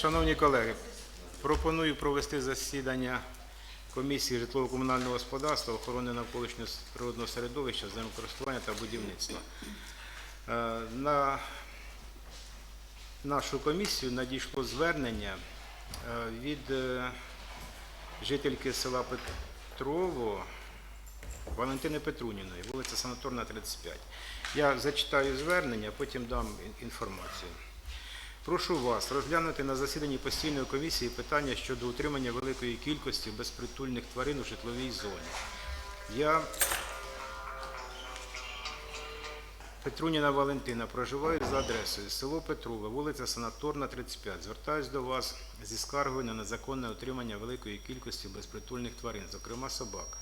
Шановні колеги, пропоную провести засідання комісії житлово-комунального господарства, охорони навколишнього природного середовища, землекористування та будівництва. Е, На нашу комісію надійшло звернення е, від е, жительки села Петрово Валентини Петруніної, вулиця Санаторна, 35. Я зачитаю звернення, потім дам інформацію. Прошу вас розглянути на засіданні постійної комісії питання щодо утримання великої кількості безпритульних тварин у житловій зоні. Я Петруніна Валентина проживаю за адресою село Петрове, вулиця Санаторна, 35. Звертаюсь до вас зі скаргою на незаконне утримання великої кількості безпритульних тварин, зокрема собак,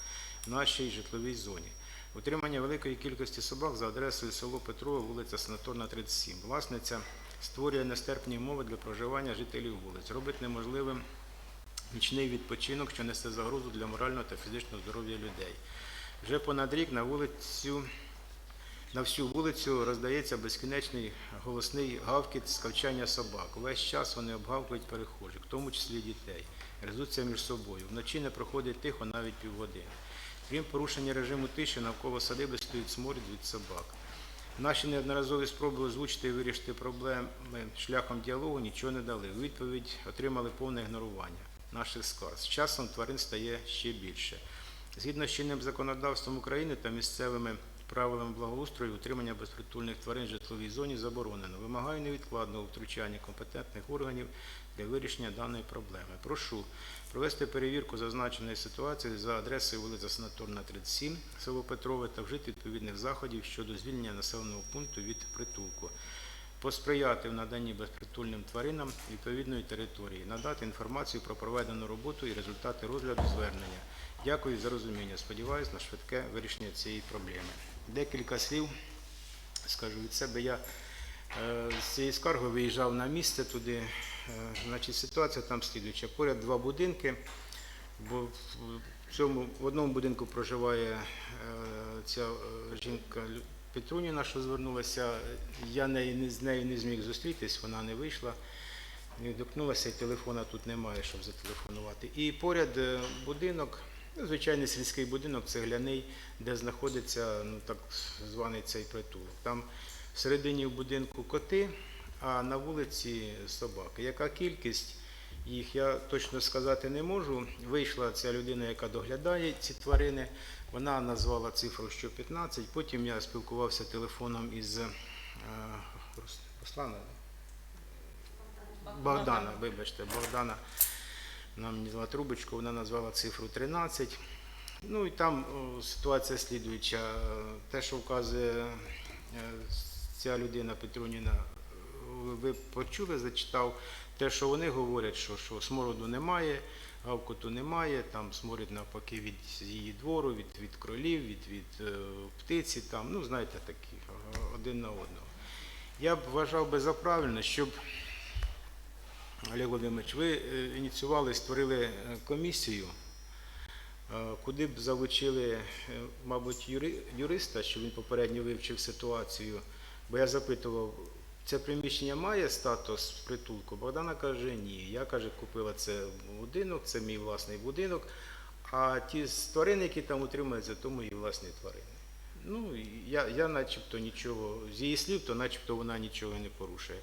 в нашій житловій зоні. Утримання великої кількості собак за адресою село Петрове, вулиця Санаторна, 37. Власниця створює нестерпні умови для проживання жителів вулиць, робить неможливим нічний відпочинок, що несе загрозу для морального та фізичного здоров'я людей. Вже понад рік на вулицю на всю вулицю роздається безкінечний голосний гавкіт скавчання собак. Увесь час вони обгавкують перехожих, в тому числі дітей, гризуться між собою. Вночі не проходить тихо навіть півгодини. Крім порушення режиму тиші, навколо садиби стоїть сморід від собак. Наші неодноразові спроби озвучити і вирішити проблеми шляхом діалогу нічого не дали. Відповідь отримали повне ігнорування наших скарг. З часом тварин стає ще більше. Згідно з чинним законодавством України та місцевими правилами благоустрою, утримання безпритульних тварин в житловій зоні заборонено. Вимагаю невідкладного втручання компетентних органів для вирішення даної проблеми. Прошу провести перевірку зазначеної ситуації за адресою вулиця Санаторна, 37, село Петрове та вжити відповідних заходів щодо звільнення населеного пункту від притулку. Посприяти в наданні безпритульним тваринам відповідної території, надати інформацію про проведену роботу і результати розгляду звернення. Дякую за розуміння. Сподіваюсь на швидке вирішення цієї проблеми. Декілька слів скажу від себе. Я е, з цієї скарги виїжджав на місце туди. Е, Значить, ситуація там слідуюча. Поряд два будинки, бо в цьому в одному будинку проживає е, ця жінка Петруніна, що звернулася. Я з нею не зміг зустрітись, вона не вийшла. Не відгукнулася, і телефона тут немає, щоб зателефонувати. І поряд будинок, звичайний сільський будинок, цегляний, де знаходиться ну, так званий цей притулок. Там всередині в будинку коти, а на вулиці собаки. Яка кількість їх, я точно сказати не можу. Вийшла ця людина, яка доглядає ці тварини. Вона назвала цифру, що 15. Потім я спілкувався телефоном із е, Руслана. Богдана, вибачте, Богдана нам дала трубочку, вона назвала цифру 13. Ну і там ситуація слідуюча. Те, що вказує е, ця людина Петруніна, е, ви почули, зачитав. Те, що вони говорять, що, що смороду немає, гавкоту немає, там сморід навпаки від її двору, від, від кролів, від, від е, птиці, там, ну знаєте, такі один на одного. Я б вважав би за правильне, щоб Олег Володимирович, ви е, ініціювали, створили е, комісію, е, куди б залучили, мабуть, юриста, щоб він попередньо вивчив ситуацію. Бо я запитував, це приміщення має статус притулку? Богдана каже, ні. Я каже, купила це будинок, це мій власний будинок. А ті з тварин, які там утримуються, то мої власні тварини. Ну, я, я начебто нічого, з її слів, то начебто вона нічого не порушує.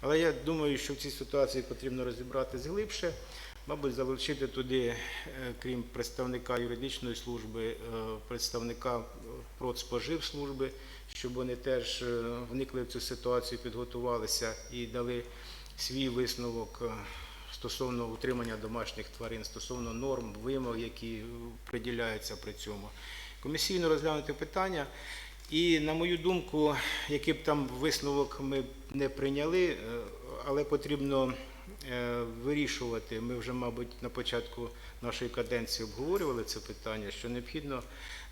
Але я думаю, що в цій ситуації потрібно розібратися глибше, мабуть, залучити туди, е, крім представника юридичної служби, е, представника продспоживслужби, щоб вони теж е, вникли в цю ситуацію, підготувалися і дали свій висновок стосовно утримання домашніх тварин, стосовно норм, вимог, які приділяються при цьому. Комісійно розглянути питання. І, на мою думку, який б там висновок ми не прийняли, е, але потрібно е, вирішувати. Ми вже, мабуть, на початку нашої каденції обговорювали це питання, що необхідно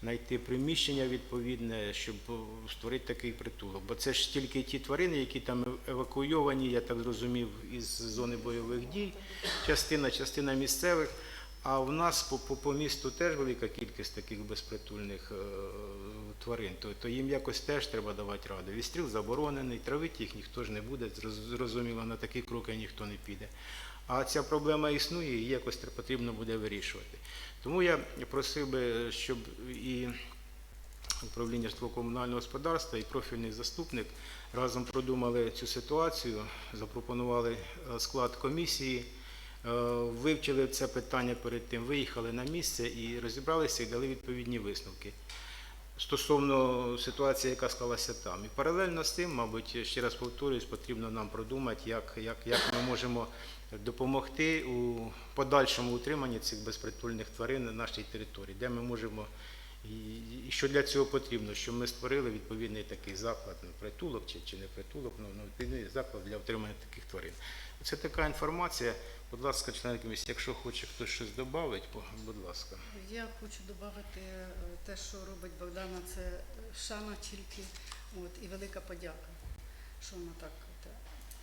знайти приміщення відповідне, щоб е, створити такий притулок. Бо це ж тільки ті тварини, які там евакуйовані, я так зрозумів, із зони бойових дій, частина, частина місцевих. А в нас по, по, по місту теж велика кількість таких безпритульних тварин, то, то їм якось теж треба давати раду. Відстріл заборонений, травити їх ніхто ж не буде, зрозуміло, на такі кроки ніхто не піде. А ця проблема існує, і якось потрібно буде вирішувати. Тому я просив би, щоб і управління житлово-комунального господарства і профільний заступник разом продумали цю ситуацію, запропонували е, склад комісії, е, вивчили це питання перед тим, виїхали на місце і розібралися і дали відповідні висновки. Стосовно ситуації, яка склалася там. І паралельно з тим, мабуть, ще раз повторюсь, потрібно нам продумати, як, як, як ми можемо допомогти у подальшому утриманні цих безпритульних тварин на нашій території, де ми можемо і, що для цього потрібно, щоб ми створили відповідний такий заклад, ну, притулок чи, чи не притулок, ну, ну, відповідний заклад для утримання таких тварин. Це така інформація. Будь ласка, члени комісії, якщо хоче хтось щось додати, будь ласка. Я хочу додати е, те, що робить Богдана, це шана тільки от, і велика подяка, що вона так.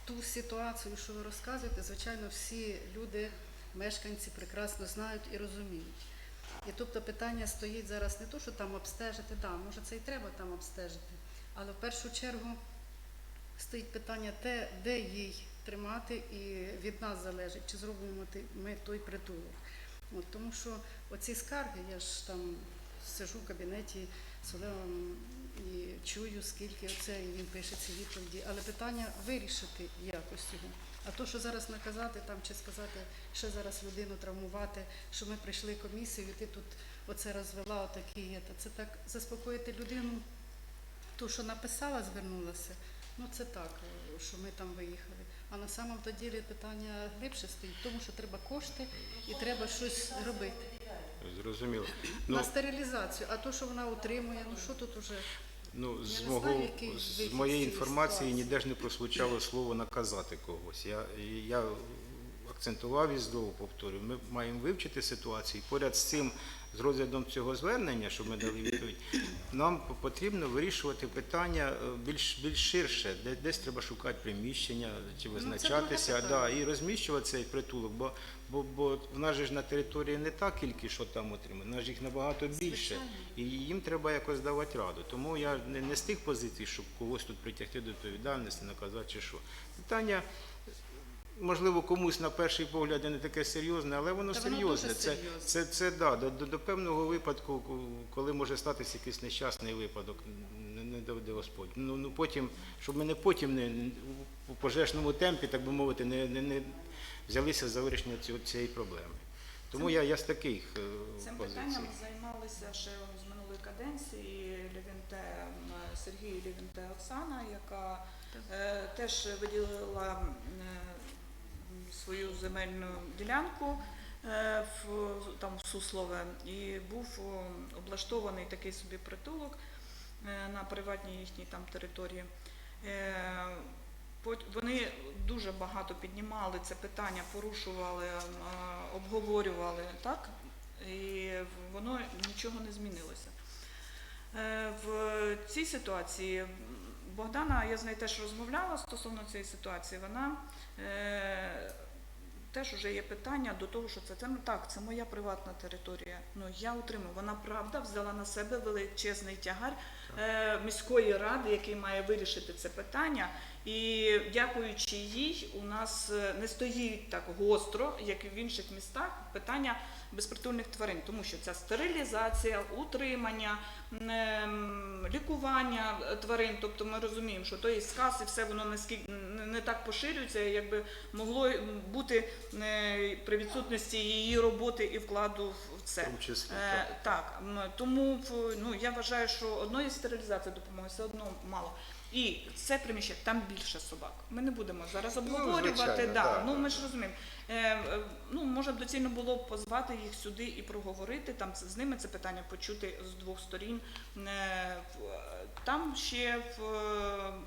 Ту ситуацію, що ви розказуєте, звичайно, всі люди, мешканці прекрасно знають і розуміють. І тобто питання стоїть зараз не то, що там обстежити, да, може це і треба там обстежити, але в першу чергу стоїть питання те, де їй тримати, і від нас залежить, чи зробимо ми той притулок. От, тому що оці скарги, я ж там сижу в кабінеті з Олегом і чую, скільки оце, і він пише ці відповіді. Але питання вирішити якось його. А то, що зараз наказати там чи сказати, ще зараз людину травмувати, що ми прийшли комісію, ти тут оце розвела, отакі є. Це так заспокоїти людину, ту, що написала, звернулася. Ну це так, що ми там виїхали. А на самом то ділі питання глибше стоїть, тому що треба кошти і треба щось робити. Зрозуміло. Ну, На стерилізацію, а то, що вона утримує, ну що тут уже? Ну, з, не мого, який з вихід моєї з цієї інформації ситуації. ніде ж не прозвучало слово наказати когось. Я, я акцентував і знову повторюю, ми маємо вивчити ситуацію. І поряд з цим, з розглядом цього звернення, щоб ми дали відповідь, нам потрібно вирішувати питання е, більш, більш ширше, де, десь треба шукати приміщення чи Ну, визначатися, друге да, і розміщувати цей притулок, бо, бо, бо в нас же ж на території не та кількість, що там отримали, в нас ж їх набагато більше. І їм треба якось давати раду. Тому я не, не з тих позицій, щоб когось тут притягти до відповідальності, наказати чи що. Питання, можливо, комусь на перший погляд не таке серйозне, але воно Та воно серйозне. дуже Це, серйозне. це, це, да, до, до, до певного випадку, коли може статися якийсь нещасний випадок, не, не доведе Господь. Ну, ну потім, щоб ми не потім не у пожежному темпі, так би мовити, не, не, не взялися за вирішення цього, цієї проблеми. Тому я, я з таких е, Цим позицій. питанням займалися ще з минулої каденції Левінте м, Сергій і Левінте Оксана, яка е, теж виділила е, свою земельну ділянку е, в, там, в Суслове і був облаштований такий собі притулок е, на приватній їхній там території. Е, Вони дуже багато піднімали це питання, порушували, обговорювали, так? І воно нічого не змінилося. В цій ситуації Богдана, я з нею теж розмовляла стосовно цієї ситуації. Вона теж вже є питання до того, що це, це ну, так, це моя приватна територія. Ну я утримую. Вона правда взяла на себе величезний тягар е, міської ради, який має вирішити це питання. І дякуючи їй, у нас е, не стоїть так гостро, як і в інших містах, питання безпритульних тварин, тому що ця стерилізація, утримання, ем, лікування тварин, тобто ми розуміємо, що той сказ і все воно наскільки не- так поширюється, як би могло бути е, при відсутності її роботи і вкладу в це. числі, Е, так. так, тому ну, я вважаю, що одної стерилізації допомоги все одно мало. І це приміщення, там більше собак. Ми не будемо зараз обговорювати. Ну, звичайно, да, да, ну ми ж розуміємо. Е, е, ну, може б доцільно було б позвати їх сюди і проговорити. Там з ними це питання почути з двох сторін. Е, там ще в,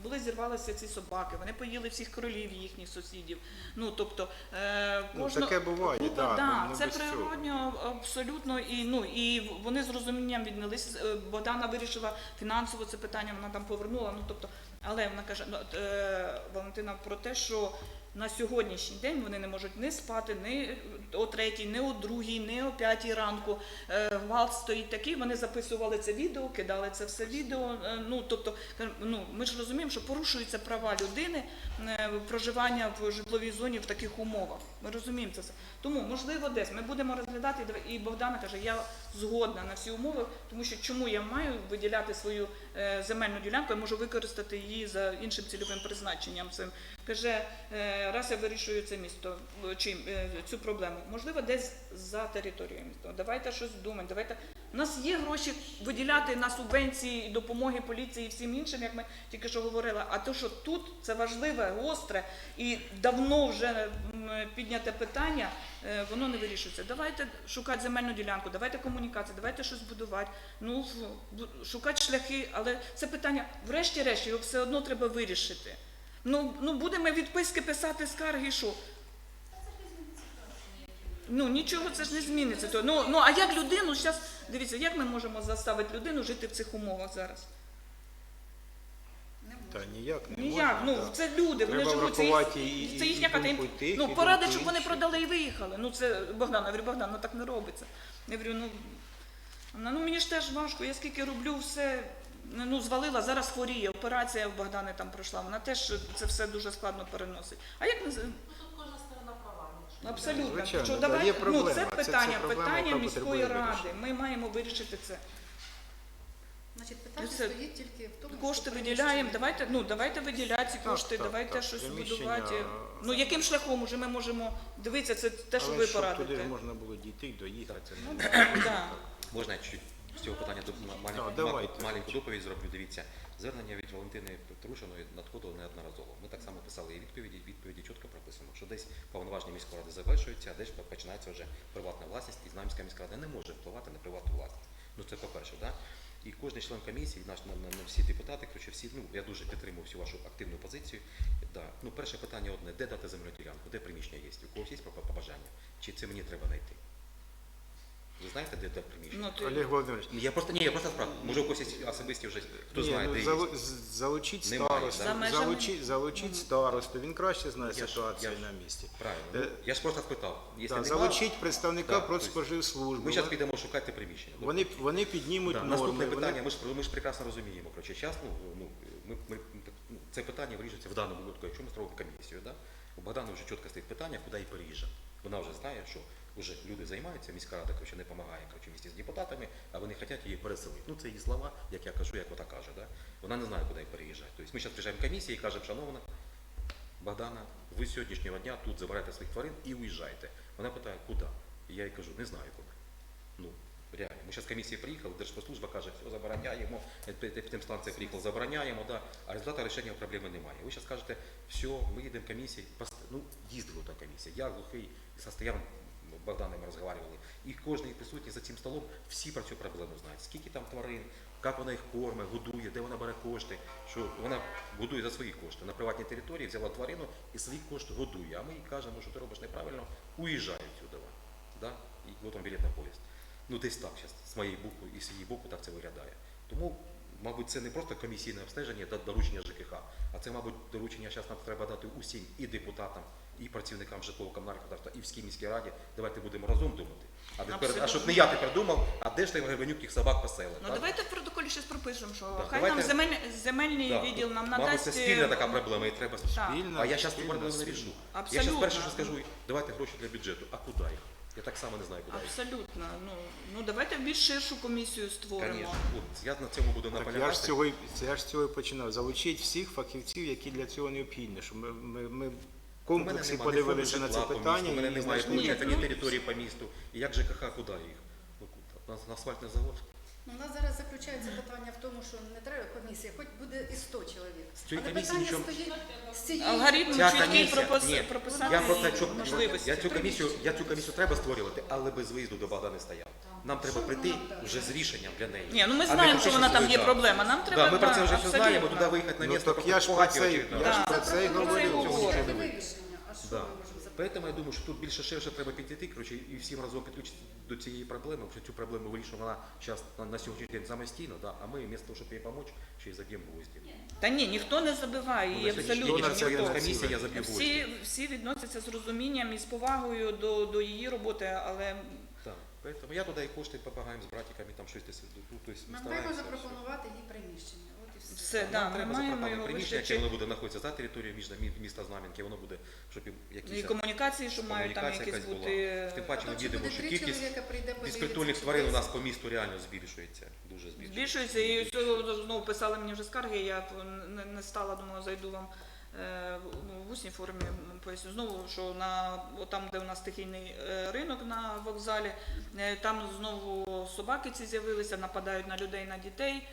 були зірвалися ці собаки. Вони поїли всіх королів їхніх сусідів. Ну тобто е, Ну, таке буває, Ну, да, да, ну, це без цього. природньо абсолютно і ну і вони з розумінням віднялися. Богдана вирішила фінансово це питання, вона там повернула. Ну тобто, але вона каже, ну, Валентина про те, що на сьогоднішній день вони не можуть не спати, ні о третій, ні о другій, ні о п'ятій ранку. Е, Гвалт стоїть такий, вони записували це відео, кидали це все відео. Е, Ну, тобто, ну, ми ж розуміємо, що порушуються права людини е, проживання в житловій зоні в таких умовах. Ми розуміємо це. Тому, можливо, десь ми будемо розглядати, і Богдана каже, я згодна на всі умови, тому що чому я маю виділяти свою е, земельну ділянку, я можу використати її за іншим цільовим призначенням. Цим каже, е, раз я вирішую це місто е, чи цю проблему, можливо, десь за територією міста. Давайте щось думати. Давайте у нас є гроші виділяти на субвенції і допомоги поліції і всім іншим, як ми тільки що говорили. А то, що тут це важливе, гостре і давно вже підняте питання, е, воно не вирішується. Давайте шукати земельну ділянку, давайте комунікацію, давайте щось будувати. Ну шукати шляхи, але це питання, врешті-решт, його все одно треба вирішити. Ну, ну будемо відписки писати скарги, що. Ну нічого це ж не зміниться. То ну ну а як людину зараз дивіться, як ми можемо заставити людину жити в цих умовах зараз? Та ніяк не Ніяк. можна. Ну да. це люди, вони Треба живуть. Це, їх, врахувати і- це і- їхня і хата. Їм- думку тих, Ну думку щоб вони інших. продали і виїхали. Ну це Богдан, я говорю, Богдан, ну так не робиться. Я говорю, ну, ну мені ж теж важко, я скільки роблю, все ну, звалила, зараз хворіє, операція в Богдани там пройшла, вона теж це все дуже складно переносить. А як не з- Абсолютно. Звичайно, Що да, давай, є ну, це Це- це питання, проблема, питання яка міської потребує ради. вирішення. Ми маємо вирішити це. Значить, питання Ну, це стоїть тільки в тому, Кошти що виділяємо, приміщення- давайте, ну давайте виділяти ці Так, кошти, так, давайте так. щось Приміщення, будувати. Ну яким шляхом уже ми можемо дивитися, це те, що ви щоб туди ж можна було дійти, доїхати. Це Ну, не да, да. Можна я чуть з цього питання до- ма- маленьку, Да, давайте. маленьку доповідь зроблю. Дивіться, звернення від Валентини Петрушиної надходило неодноразово. Ми так само писали і відповіді. Відповіді чітко прописано, що десь повноваження міської ради завершуються, а десь починається вже приватна власність, і Знам'янська міська рада не може впливати на приватну власність. Ну це по-перше, да? І кожен член комісії, наш на, на, на всі депутати, коротше, всі, ну я дуже підтримую всю вашу активну позицію. Да. Ну, перше питання одне: де дати земельну ділянку, де приміщення є? У когось є побажання? Чи це мені треба знайти? Ви знаєте, де, де приміщення? Ну, ти- Олег Володимирович, Я просто ні, я просто справді. Може, у когось є особисті вже хто ні, знає, ну, де є. з- залучіть Немає, старосту, да? За межами? залучіть, залучіть старосту, він краще знає Я ж- ситуацію я ж- на місці. Правильно. Е, Ну, я ж просто спитав. Якщо Да, залучіть представника Да, тобто Продспоживслужби. ми зараз підемо шукати приміщення. Вони, вони піднімуть Да, норми. Наступне вони- питання, ми ж, ми ж прекрасно розуміємо. Коротше, час, ну, ну, ми, ми, ну, це питання вирішується в даному випадку, якщо ми створимо комісію. Да? У Богдана вже чітко стоїть питання, куди і переїжджати. Вона вже знає, що вже люди займаються, міська рада коротше, не допомагає коротше, місті з депутатами, а вони хочуть її переселити. Ну це її слова, як я кажу, як вона каже. Да? Вона не знає, куди переїжджати. Тобто ми зараз приїжджаємо комісії і кажемо, шановна Богдана, ви з сьогоднішнього дня тут забираєте своїх тварин і уїжджаєте. Вона питає, куди? І я їй кажу, не знаю куди. Ну, реально. Ми зараз комісії приїхали, Держпослужба каже, все забороняємо, тим станція приїхала, забороняємо, да, а результату рішення проблеми немає. Ви зараз кажете, все, ми їдемо комісії, ну, їздили та комісія. Я глухий, Стояном Богданом розмовляли. І кожен присутній за цим столом, всі про цю проблему знають. Скільки там тварин, як вона їх кормить, годує, де вона бере кошти, що вона годує за свої кошти. На приватній території взяла тварину і свої кошти годує. А ми їй кажемо, що ти робиш неправильно, уїжджай сюди. Да? І от вам білет на поїзд. Ну, десь так зараз, з моєї боку і з її боку так це виглядає. Тому, мабуть, це не просто комісійне обстеження та доручення ЖКХ, а це, мабуть, доручення зараз нам треба дати усім і депутатам, і працівникам житлово-комунальних господарства, і всій міській раді. Давайте будемо разом думати. А, тепер, а щоб не я тепер думав, а де ж той гребенюк тих собак поселив? Ну так? давайте в протоколі щось пропишемо, що хай давайте- нам земель, земельний Да. відділ нам Мабуть, надасть. це спільна е, така проблема, і треба Так. Спільна, А я зараз цю проблему не спільна. рішу. Я Абсолютно. зараз перше, що скажу, давайте гроші для бюджету. А куди їх? Я так само не знаю, куди. Абсолютно. Ну, ну давайте більш ширшу комісію створимо. От я на цьому буду Так я ж з цього, і- я ж з цього і починав. Залучіть всіх фахівців, які для цього необхідні. Щоб ми, ми, ми У мене комплексі немає ні подивилися на це питання у мене і немає знайшли. Ні, ні, ну- ні території по місту. І як ЖКХ, куди їх? Ну, куди? На, на асфальтний завод? Ну, у нас зараз заключається питання в тому, що не треба комісія, хоч буде і 100 чоловік. З цієї Але комісії питання нічого- стоїть з цієї... Алгоритм Ця чіткий комісія, пропис- ні, прописати Я можливості. я цю комісію, я цю комісію треба створювати, але без виїзду до Богдани стояв. Нам треба Що прийти вона вже з рішенням для неї. Ні, ну ми А не знаємо, що вона там є проблема. Нам треба Да, ми про це вже все знаємо, туди виїхати на Ну місто. так я ж про це, очі, я ж про це й Про це вирішення. А що Да. ми можемо Поэтому я думаю, що тут більше ширше треба підійти, коротше, і всім разом підключити до цієї проблеми, тому що цю проблему вирішуємо вона зараз на, на сьогоднішній день самостійно, да, а ми вместо того, щоб їй допомогти, ще й заб'ємо гвозді. Та ні, ніхто не забиває її Ну, абсолютно ніхто. комісія, я заб'ю гвозді. Всі, всі відносяться з розумінням і з повагою до, до її роботи, але Так, поэтому я туди і кошти допомагаємо з братиками, там щось десь, ну, то есть ми Нам стараємося. треба запропонувати їй приміщення. Все. да, ми треба маємо запропонувати його приміщення, яке визначити. воно буде знаходитися за територією міста, міста Знам'янки, воно буде, щоб їм І якісь комунікації, що мають там якісь бути. була. Тим паче ми Тобто що кількість безпритульних тварин у нас по місту реально збільшується, дуже збільшується. Збільшується і цього знову писали мені вже скарги. Я не, не стала, думаю, зайду вам е, ну, в усній формі поясню знову, що на от там, де у нас стихійний е, ринок на вокзалі, е, там знову собаки ці з'явилися, нападають на людей, на дітей.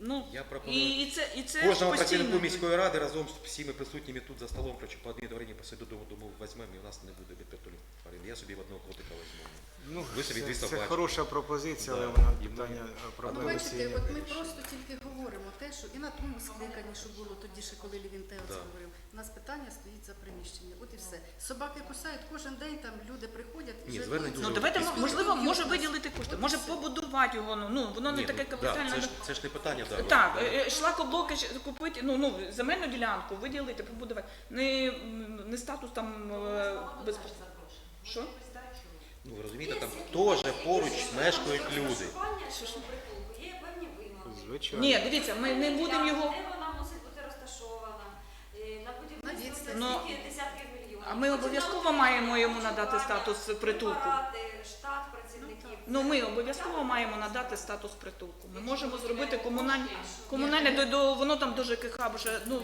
Ну Я пропоную і, і це і це кожного постійно. працівнику міської ради разом з всіма присутніми тут за столом, коротше, по одній тварині посаду дому, дому візьмемо, і у нас не буде безпритульних тварин. Я собі в одного котика візьму. Ну, Ви собі дві це, це собачки. хороша пропозиція, але Да. вона І питання Ну, проблеми бачите, цієї от ми просто тільки говоримо те, що і на тому скликанні, що було тоді, ще коли Лівінтео це Да. говорив, у нас питання стоїть за приміщення. От і все. Собаки кусають кожен день, там люди приходять. Ні, жартують. звернень Ну давайте можливо, може виділити кошти, може побудувати його. Ну ну воно не Ні, таке ну, капітальне. Це, ж, це ж не питання, да. Так, е, е, шлакоблоки ж купити, ну, ну, земельну ділянку виділити, побудувати. Не, не статус там е, без... Що? Ну, ви розумієте, там теж поруч мешкають люди. Є певні вимоги. Звичайно. Ні, дивіться, ми не будемо його... Де вона мусить бути розташована? Е, На будівництво Ну, стільки десятків мільйонів. а ми обов'язково маємо йому надати статус притулку. Штат. Ну, ми обов'язково маємо надати статус притулку. Ми можемо зробити комунальне, комунальне до, до, воно там дуже киха вже, ну,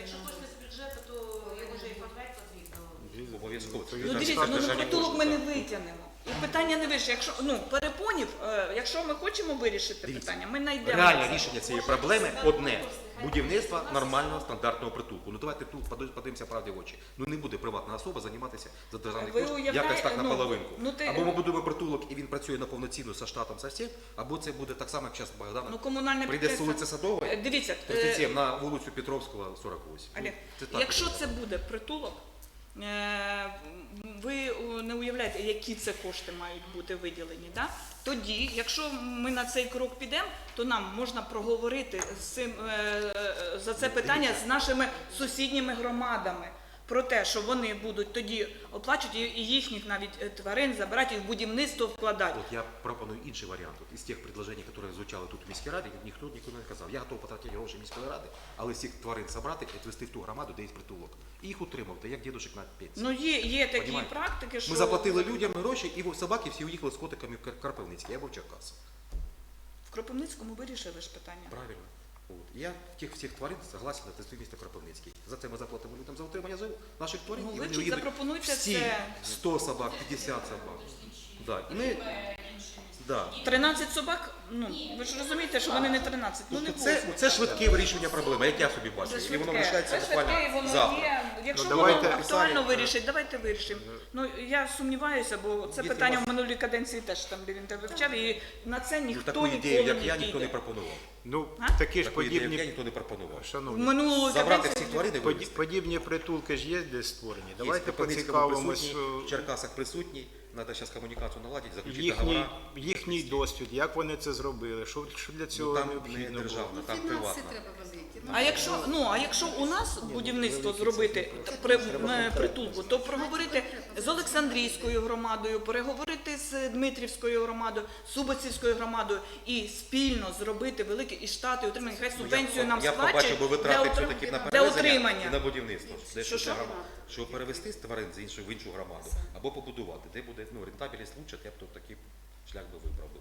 Якщо кошти з бюджету, то його вже і потрібно. Обов'язково. Ну, Ну дивіться, ну державні притулок ми не витягнемо. І питання не вирішить. Якщо ну перепонів, е, якщо ми хочемо вирішити Дивіться, питання, ми знайдемо. Реальне рішення цієї проблеми одне будівництво нормального стандартного притулку. Ну давайте тут подив- подивимося правді в очі. Ну не буде приватна особа займатися за державний Ви кошт уявляєте, якось так ну, наполовинку. ну, ти- Або ми будуємо притулок і він працює на повноцінну за штатом со всім, або це буде так само, як зараз Богдана. Ну комунальне Прийде з підприємство. вулиці Садової, Е, Дивіться, е, 37 на вулицю Петровського 48. Олег, Ну, так якщо буде. це буде притулок, ви не уявляєте, які це кошти мають бути виділені. Да? Тоді, якщо ми на цей крок підемо, то нам можна проговорити з цим, е, е, за це питання з нашими сусідніми громадами. Про те, що вони будуть тоді оплачувати і і їхніх навіть е, тварин забирати їх в будівництво вкладати. От я пропоную інший варіант. От із тих предложень, які звучали тут в міській раді, ніхто ніколи не казав. Я готов потратити гроші міської ради, але всіх тварин забрати і відвести в ту громаду, де є притулок. І їх утримувати, як дідушек на пенсії. Ну є, є такі Понімаєте? практики, що Ми заплатили людям гроші, і собаки всі уїхали з котиками в Кар- Карпивницький, або в Черкас. в Кропивницькому вирішили ж питання. Правильно. От. Я тих всіх тварин согласен на те місто Кропивницький. За це ми заплатимо людям за отримання наших тварин. Ну, і ви вони чи уїдуть запропонуйте всі це. 100 собак, 50 собак. Да. І ми, да. 13 собак, ну ви ж розумієте, що вони не 13, ну не Тобто це, буде. це швидке вирішення проблеми, як я собі бачу. Це І воно швидке. вирішається Це швидке, і буквально воно завтра. є. Якщо Ну, давайте- воно актуально Писали. вирішить, давайте вирішимо. Ну я сумніваюся, бо це Якщо питання у вас- в минулій каденції теж там де він те вивчав, і на це Ну, ніхто таку ніколи ідею, як не я, ніхто не дійде. пропонував. Ну, А? такі ж Таку ідею, як я, подібні, ніхто не пропонував. В шановні, минулої Забрати каденції всіх тварин і поді- вивезти. подібні притулки ж є десь створені. Давайте в Кропивницькому поцікавимось, присутній, в що Черкасах присутній, треба зараз комунікацію наладити, заключити їхній, договора. їхній досвід, як вони це зробили, що, що для Ну, цього там не необхідно було. державна, Ну, там фінанси приватна. треба. Ну, А якщо ну а якщо у нас будівництво зробити при е, притулку, то проговорити з Олександрійською громадою, переговорити з Дмитрівською громадою, Субоцівською громадою і спільно зробити великі і штати отримання. Хай субвенцію нам Ну, я сплачують побачив би витрати для утри- все-таки на для перевезення і на будівництво. Що, що, що? громада, перевести з тварин з іншої в іншу громаду або побудувати, де буде ну, рентабельність лучше, я б тут такий шлях би вибрав. би.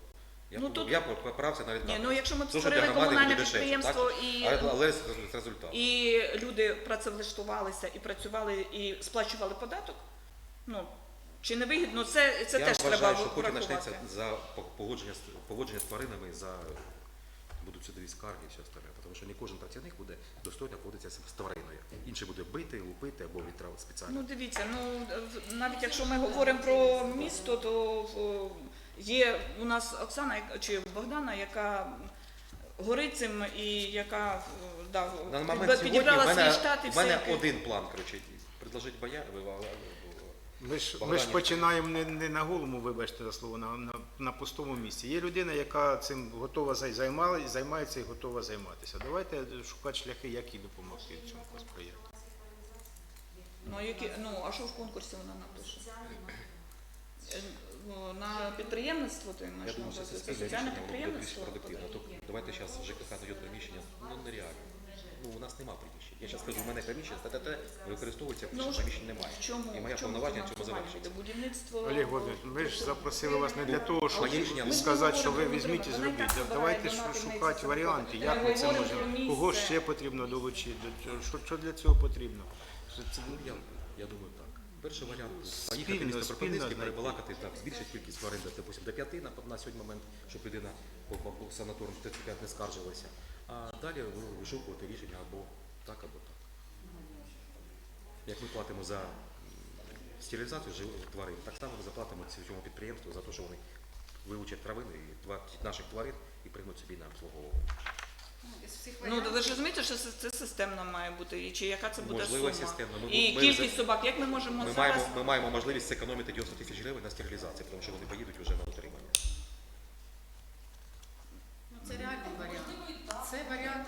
Я, Ну, б- тут- я поправся на Ні, ну якщо ми що створили комунальне підприємство і Але, але з результатом. і люди працевлаштувалися і працювали і сплачували податок. Ну чи не вигідно? Це, це я теж вважаю, треба що поки врахувати. почнеться за погодження, погодження, з тваринами, за будуть судові скарги і все остальне. Тому що не кожен працівник буде достойно поводитися з твариною. Інший буде бити, лупити або відправити спеціально. Ну дивіться, ну навіть якщо ми говоримо про місто, то є у нас Оксана чи Богдана, яка горить цим і яка о, да, На момент підібрала мене, свій штат і все. мене один план, коротше, предложити боя, ви- ви- Ми ж, ми ж починаємо не, не на голому, вибачте за слово, на, на, на пустому місці. Є людина, яка цим готова зай- займала, займається і готова займатися. Давайте шукати шляхи, як їй допомогти в цьому проєкту. Ну, які, ну, а що в конкурсі вона напише? Е, На підприємництво ти маєш на думаю, що це Це спільне соціальне рішення, воно буде більш продуктивно. Тобто давайте зараз ЖКХ дає приміщення, ну нереально. Ну у нас нема приміщень. Я зараз кажу, у мене приміщення, ТТТ використовується, Ну, що приміщень немає. Чому, І моя повноваження в цьому завершується. Будівництво... Олег Володимирович, ми ж запросили вас не для того, щоб сказати, що ви візьміть і зробіть. Давайте шукати варіанти, як ми це можемо, кого ще потрібно долучити, що, для цього потрібно. Це- Ну, я, я думаю так. Перший варіант поїхати місто знайти. перебалакати, так, збільшити кількість оренди, допустим, до п'яти на, на сьогодні момент, щоб людина по, по, по санаторному 35 не скаржилася. А далі вишукувати рішення або так, або так. Як ми платимо за стерилізацію живих тварин, так само ми заплатимо цьому підприємству за те, що вони вилучать травини і наших тварин і приймуть собі на обслуговування. Ну, ви ж розумієте, що це, це системно має бути, і чи яка це буде Можливо, сума? системно. Ми- і ми кількість собак, як ми можемо Ми зараз... маємо, ми маємо можливість зекономити 90 тисяч гривень на стерилізації, тому що вони поїдуть вже на утримання. Ну, це реальний варіант. Це варіант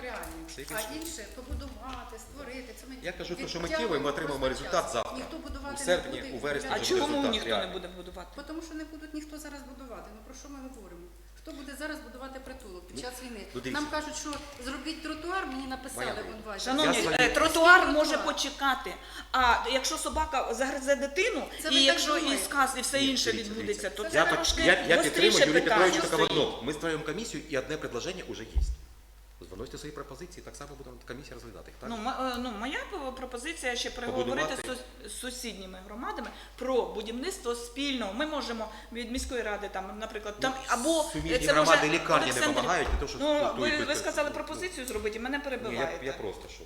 А інше побудувати, створити. Це ми Я кажу, те, що відтягуємо і ми отримаємо просто результат час. завтра. Ніхто будувати У серпні, не буде. у вересні А вже чому результат ніхто реальний. не буде будувати? Тому що не будуть ніхто зараз будувати. Ну про що ми говоримо? Хто буде зараз будувати притулок під час війни? ну, дивіться. Нам кажуть, що зробіть тротуар, мені написали в онвайбері. Шановні, Я е, тротуар може почекати. А якщо собака загризе дитину, Це ви і так якщо і думаєте? сказ, і все Ні, інше дивіться, відбудеться, то це я, трошки я, я гостріше підтримую Юрій питання Петрович тільки в одному. Ми створюємо комісію і одне предложення вже є. Виносите свої пропозиції, так само буде комісія розглядати їх. Так? Ну, м- е, ну, моя п- пропозиція ще переговорити з, Побудувати. сус- з сусідніми громадами про будівництво спільного. Ми можемо від міської ради, там, наприклад, там або Суміжні це громади може лікарні не Олександрів- допомагають, тому що. Ну, ви, ви сказали пропозицію зробити, мене Ні, перебиваєте. я, я просто що.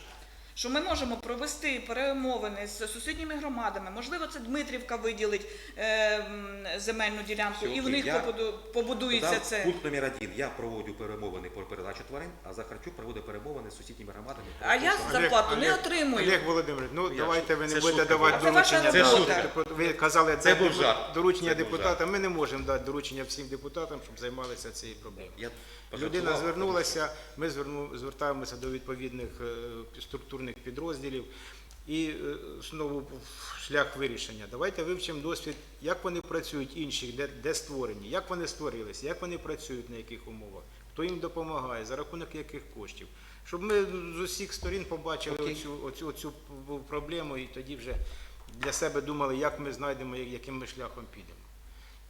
Що ми можемо провести перемовини з сусідніми громадами. Можливо, це Дмитрівка виділить е, земельну ділянку, Все, і в окей. них Я- побуду- побудується це. Пункт номер один. Я проводжу перемовини про передачу тварин, а Захарчук проводить перемовини з сусідніми громадами. про А я зарплату не отримую. Олег Володимирович, ну Я давайте ви не це будете шутка давати була. Це ваша доручення. робота. Це. Ви казали, Це був депу- жарт. доручення Це був депутатам. Ми не можемо дати доручення всім депутатам, щоб займалися цією проблемою. Я Людина звернулася, ми звертаємося до відповідних е, структурних підрозділів і е, знову шлях вирішення. Давайте вивчимо досвід, як вони працюють інших, де, де створені, як вони створилися, як вони працюють, на яких умовах, хто їм допомагає, за рахунок яких коштів. Щоб ми з усіх сторін побачили Окей. оцю, оцю, оцю проблему і тоді вже для себе думали, як ми знайдемо, яким ми шляхом підемо.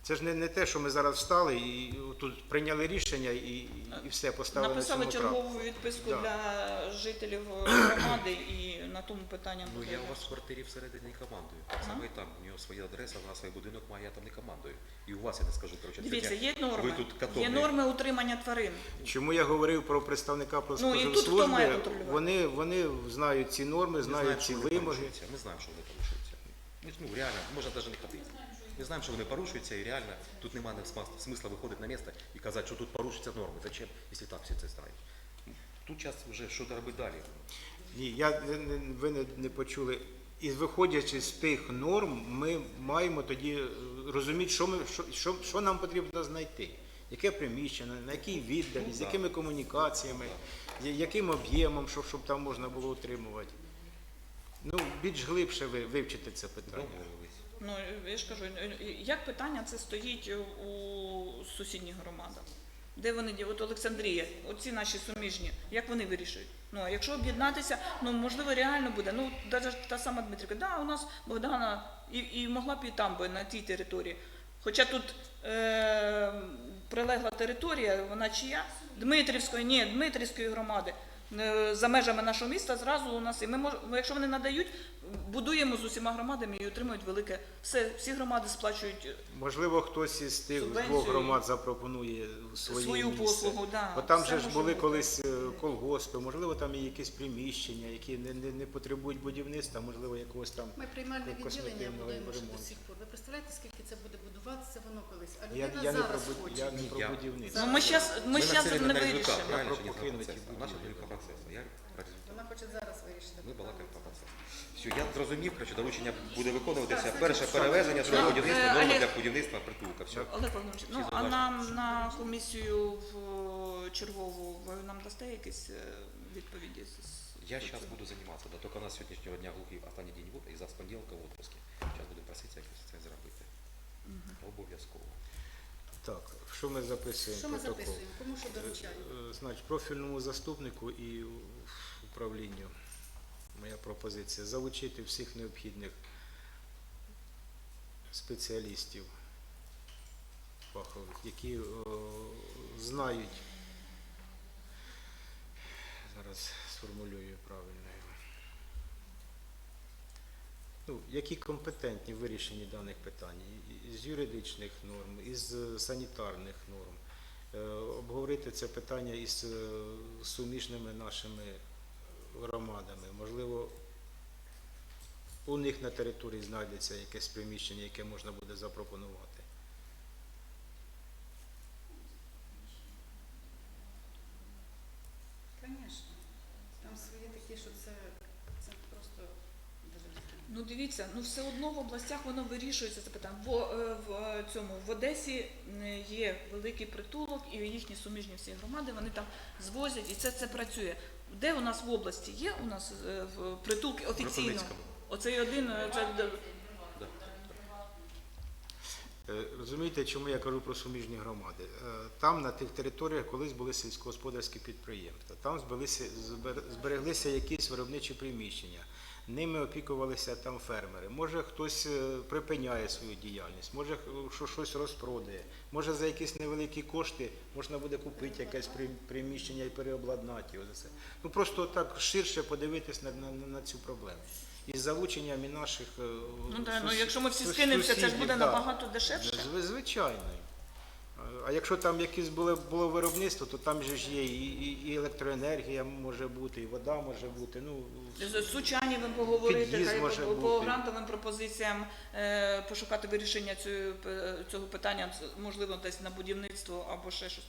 Це ж не, не те, що ми зараз встали і тут прийняли рішення і, і все поставили Написали на цьому чергову відписку Да. для жителів е, громади і на тому питання Ну я у вас в квартирі всередині не командую. Так само і там. У нього своя адреса, вона свій будинок має, я там не командую. І у вас я не скажу, коротше, Дивіться, є норми. Ви тут Є норми утримання тварин. Чому я говорив про представника Ну, і тут хто має контролювати? Вони, вони знають ці норми, Ми знають знаємо, ці вимоги. Ми знаємо, що вони порушуються. Ми Ну, реально, можна навіть не ходити. Ми знаємо, що вони порушуються, і реально тут немає смисла- виходити на місце і казати, що тут порушуються норми. Зачем, якщо так всі це знають? Тут час вже що робити далі. Ні, я ви не, не почули. І виходячи з тих норм, ми маємо тоді е, розуміти, що, ми, що, що, що нам потрібно знайти. Яке приміщення, на якій віддалі, Ну, з так. якими комунікаціями, я- яким об'ємом, щоб, щоб там можна було утримувати. Ну, більш глибше ви вивчите це питання. Ну я ж кажу, е, е, як питання це стоїть у сусідніх громадах? Де вони от Олександрія, оці наші суміжні, як вони вирішують? Ну а якщо об'єднатися, ну можливо реально буде. Ну навіть та сама Дмитрівка, да, у нас Богдана і, і могла б і там би на тій території. Хоча тут е, прилегла територія, вона чия? Дмитрівської, ні, Дмитрівської громади. Е, За межами нашого міста зразу у нас і ми мож, ну, якщо вони надають, будуємо з усіма громадами і отримують велике. Все, всі громади сплачують е, Можливо, хтось із тих Субвенцію двох громад запропонує своє свою місце. послугу. Да, Бо там все же ж були бути. колись е, колгоспи, можливо, там є якісь приміщення, які не, не, не потребують будівництва, можливо, якогось там. Ми приймальне відділення косметичного до сих пор. Ви представляєте, скільки це буде будуватися воно колись? А Я, людина я, не про, зараз буд- хоче. я не про я- будівництво. Ну ми зараз ми Ми щас націлені не на результат, вирішимо. правильно, чи ні, на покинуті процес? будівлі. Наша тільки процес. Я Вона хоче зараз вирішити. Ми балакаємо про процес. Все, я зрозумів, коротше, доручення буде виконуватися. Перше перевезення, друге Ну, будівництво, е, норма Олег- для будівництва притулка. Все. Олег Володимирович, ну а нам на комісію в е, чергову ви нам дасте якісь е, відповіді? з- з- Я з зараз буду займатися, да, тільки у нас сьогоднішнього дня глухий останній день в- і за понеділка в отпуске. Зараз буду проситися якось це зробити. Обов'язково. Так, що ми записуємо? Що ми протокол? записуємо? Кому що доручаємо? Е, Значить, профільному заступнику і управлінню моя пропозиція залучити всіх необхідних спеціалістів фахових, які е, знають, зараз сформулюю правильно його, ну, які компетентні в вирішенні даних питань з юридичних норм, із санітарних норм. Е, обговорити це питання із е, суміжними нашими громадами. Можливо, у них на території знайдеться якесь приміщення, яке можна буде запропонувати. Звісно. Там свої такі, що це, це просто дуже Ну дивіться, ну все одно в областях воно вирішується це питання. В, е, в е, цьому в Одесі є великий притулок, і їхні суміжні всі громади вони там звозять, і це, це працює. Де у нас в області є у нас е, в притулки офіційно? Оцей один це Да. Розумієте, чому я кажу про суміжні громади? Там на тих територіях колись були сільськогосподарські підприємства, там збереглися, збер- збереглися якісь виробничі приміщення. Ними опікувалися там фермери. Може хтось е, припиняє свою діяльність, може що щось розпродає, може за якісь невеликі кошти можна буде купити якесь приміщення і переобладнати його за це. Ну просто так ширше подивитись на, на, на цю проблему. Із залученням і наших е, ну, да, ну якщо ми всі сус- скинемося, це ж буде да. набагато дешевше. Зв- Звичайно. А- якщо там якесь було, було виробництво, то там же ж є і, і, і електроенергія може бути, і вода може бути. Ну, З Сучанівим поговорити, може по, по грантовим пропозиціям е, пошукати вирішення цього, цього питання, можливо, десь на будівництво або ще щось.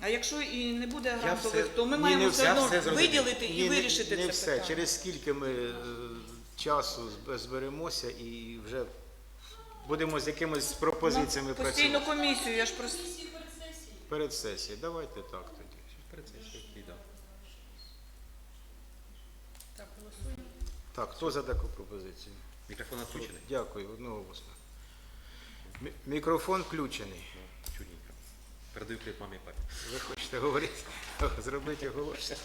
А якщо і не буде грантових, все- то ми Ні, маємо все одно виділити і Ні, не- вирішити не це все. питання. Через скільки ми е, часу зберемося і вже будемо з якимись пропозиціями Ну, Постійну комісію, я ж просто... перед сесією. Давайте так тоді. Перед цим ще. Так, голосуємо. Так, хто за таку пропозицію? Мікрофон відключений. Дякую, одноголосно. Мі- Мікрофон включений. Ну, чудненько. Передаю привіт мамі і папі. Ви хочете говорити? Зробити оголошення.